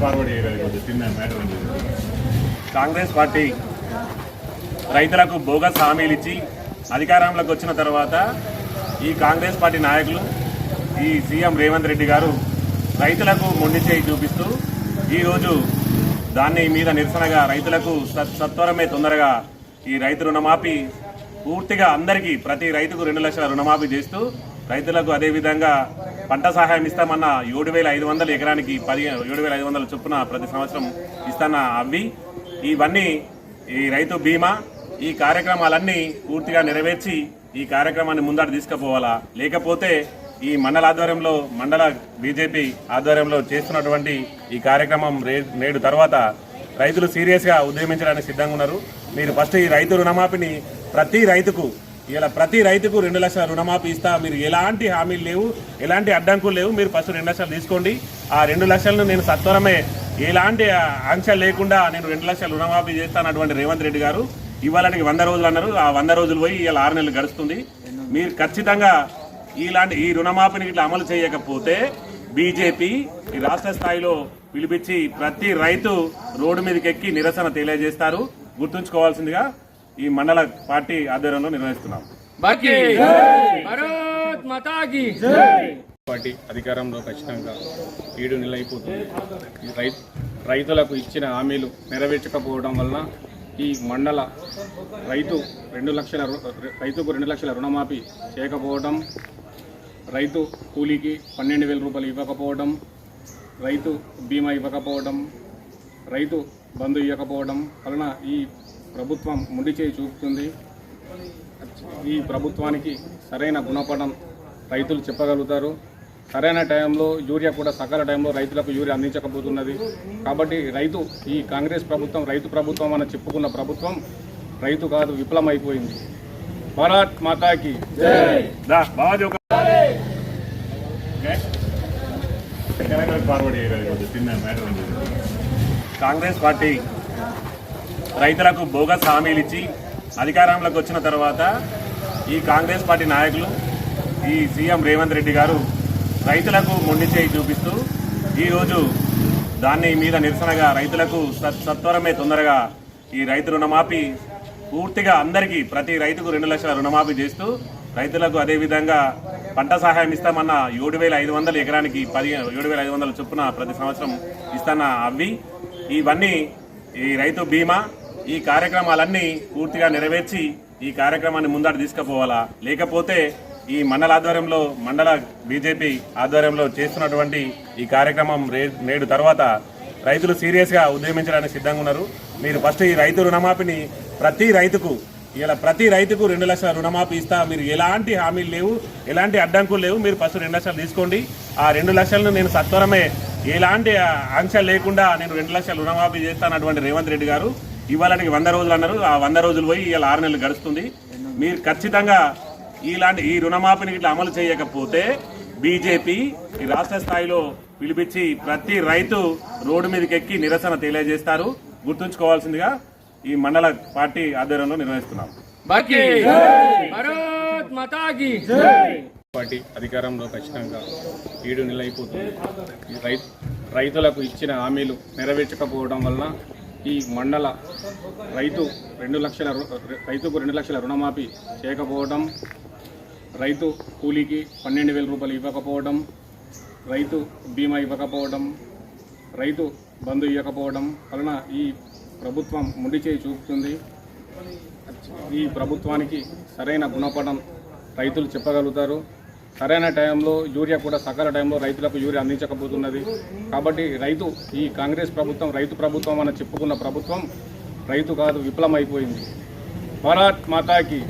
Forward చేయగలిగింది చిన్న matter Congress party రైతులకు బోగస్ హామీలు ఇచ్చి అధికారంలోకి వచ్చిన తర్వాత ఈ కాంగ్రెస్ పార్టీ నాయకులు ఈ సీఎం రేవంత్ రెడ్డి గారు రైతులకు మొండి చేయి చూపిస్తూ ఈరోజు దాన్ని మీద నిరసనగా రైతులకు సత్వరమే తొందరగా ఈ రైతు రుణమాఫీ పూర్తిగా అందరికీ ప్రతి రైతుకు రెండు లక్షల రుణమాఫీ చేస్తూ రైతులకు అదేవిధంగా పంట సహాయం ఇస్తామన్న ఏడు వేల ఐదు వందలు ఎకరానికి పది ఏడు వేల ఐదు వందల చొప్పున ప్రతి సంవత్సరం ఇస్తాన అవి ఇవన్నీ ఈ రైతు బీమా ఈ కార్యక్రమాలన్నీ పూర్తిగా నెరవేర్చి ఈ కార్యక్రమాన్ని ముందట తీసుకుపోవాలా? లేకపోతే ఈ మండల ఆధ్వర్యంలో మండల బీజేపీ ఆధ్వర్యంలో చేస్తున్నటువంటి ఈ కార్యక్రమం నేడు తర్వాత రైతులు సీరియస్గా ఉద్యమించడానికి సిద్ధంగా ఉన్నారు. మీరు ఫస్ట్ ఈ రైతు రుణమాఫీని ప్రతి రైతుకు ఇలా ప్రతి రైతుకు రెండు లక్షల రుణమాఫీ ఇస్తా. మీరు ఎలాంటి హామీలు లేవు ఎలాంటి అడ్డంకులు లేవు. మీరు ఫస్ట్ రెండు లక్షలు తీసుకోండి. ఆ రెండు లక్షలను నేను సత్వరమే ఎలాంటి ఆంక్షలు లేకుండా నేను రెండు లక్షల రుణమాఫీ చేస్తానటువంటి రేవంత్ రెడ్డి గారు ఇవాళకి వంద రోజులు అన్నారు. ఆ వంద రోజులు పోయి ఇలా ఆరు నెలలు గడుస్తుంది. మీరు ఖచ్చితంగా ఇలాంటి ఈ రుణమాఫీని ఇట్లా అమలు చేయకపోతే బీజేపీ ఈ రాష్ట్ర స్థాయిలో పిలిపించి ప్రతి రైతు రోడ్డు మీదకి ఎక్కి నిరసన తెలియజేస్తారు. గుర్తుంచుకోవాల్సిందిగా ఈ మండల పార్టీ ఆధ్వర్యంలో నిర్వహిస్తున్నాం. పార్టీ అధికారంలో ఖచ్చితంగా ఏడు నెలలు అయిపోతుంది ఈ రై రైతులకు ఇచ్చిన హామీలు నెరవేర్చకపోవడం వలన ఈ మండల రైతు రెండు లక్షల రు- రైతుకు రెండు లక్షల రుణమాఫీ చేయకపోవడం రైతు కూలీకి పన్నెండు వేల రూపాయలు ఇవ్వకపోవడం రైతు బీమా ఇవ్వకపోవడం రైతు బంధు ఇవ్వకపోవడం వలన ఈ ప్రభుత్వం ముండి చేయి చూపుతుంది. ఈ ప్రభుత్వానికి సరైన గుణపడం రైతులు చెప్పగలుగుతారు. సరైన టైంలో యూరియా కూడా సకాల టైంలో రైతులకు యూరియా అందించకపోతున్నది. కాబట్టి రైతు ఈ కాంగ్రెస్ ప్రభుత్వం రైతు ప్రభుత్వం అని చెప్పుకున్న ప్రభుత్వం రైతు కాదు విఫలమైపోయింది భారత్ మాతాకి కాంగ్రెస్ పార్టీ రైతులకు బోగస్ హామీలు ఇచ్చి అధికారంలోకి వచ్చిన తర్వాత ఈ కాంగ్రెస్ పార్టీ నాయకులు ఈ సీఎం రేవంత్ రెడ్డి గారు రైతులకు మొండి చేయి చూపిస్తూ ఈరోజు దాన్ని మీద నిరసనగా రైతులకు సత్- సత్వరమే తొందరగా ఈ రైతు రుణమాఫీ పూర్తిగా అందరికీ ప్రతి రైతుకు రెండు లక్షల రుణమాఫీ చేస్తూ రైతులకు అదేవిధంగా పంట సహాయం ఇస్తామన్న ఏడు వేల ఐదు వందల ఎకరానికి పది ఏడు వేల ఐదు వందల చొప్పున ప్రతి సంవత్సరం ఇస్తాన్న అవి. ఇవన్నీ ఈ రైతు బీమా ఈ కార్యక్రమాలన్నీ పూర్తిగా నెరవేర్చి ఈ కార్యక్రమాన్ని ముందట తీసుకుపోవాలా? లేకపోతే ఈ మండల ఆధ్వర్యంలో మండల బీజేపీ ఆధ్వర్యంలో చేస్తున్నటువంటి ఈ కార్యక్రమం నేడు తర్వాత రైతులు సీరియస్గా ఉద్యమించడానికి సిద్ధంగా ఉన్నారు. మీరు ఫస్ట్ ఈ రైతు రుణమాఫీని ప్రతి రైతుకు ఇలా ప్రతి రైతుకు రెండు లక్షల రుణమాఫీ ఇస్తా. మీరు ఎలాంటి హామీలు లేవు ఎలాంటి అడ్డంకులు లేవు. మీరు ఫస్ట్ రెండు లక్షలు తీసుకోండి. ఆ రెండు లక్షలను నేను సత్వరమే ఎలాంటి ఆంక్ష లేకుండా నేను రెండు లక్షల రుణమాఫీ చేస్తానటువంటి రేవంత్ రెడ్డి గారు. ఇవాళకి వంద రోజులు అన్నారు. ఆ వంద రోజులు పోయి ఇలా ఆరు నెలలు గడుస్తుంది. మీరు ఖచ్చితంగా ఇలాంటి ఈ రుణమాఫీని ఇట్లా అమలు చేయకపోతే బీజేపీ ఈ రాష్ట్ర స్థాయిలో పిలిపించి ప్రతి రైతు రోడ్డు మీదకి ఎక్కి నిరసన తెలియజేస్తారు. గుర్తుంచుకోవాల్సిందిగా ఈ మండల పార్టీ ఆధ్వర్యంలో నిర్వహిస్తున్నాం పార్టీ అధికారంలో ఖచ్చితంగా ఏడు నెలలు అయిపోతుంది రైతులకు ఇచ్చిన హామీలు నెరవేర్చకపోవడం వలన ఈ మండల రైతు రెండు లక్షల రు- రైతుకు రెండు లక్షల రుణమాఫీ చేయకపోవడం రైతు కూలీకి పన్నెండు వేల రూపాయలు ఇవ్వకపోవడం రైతు బీమా ఇవ్వకపోవడం రైతు బంధు ఇవ్వకపోవడం వలన ఈ ప్రభుత్వం ముండి చేయి చూపుతుంది. ఈ ప్రభుత్వానికి సరైన గుణపడం రైతులు చెప్పగలుగుతారు. సరైన టైంలో యూరియా కూడా సకాల టైంలో రైతులకు యూరియా అందించకపోతున్నది. కాబట్టి రైతు ఈ కాంగ్రెస్ ప్రభుత్వం రైతు ప్రభుత్వం అని చెప్పుకున్న ప్రభుత్వం రైతు కాదు విఫలమైపోయింది భారత్ మాతాకి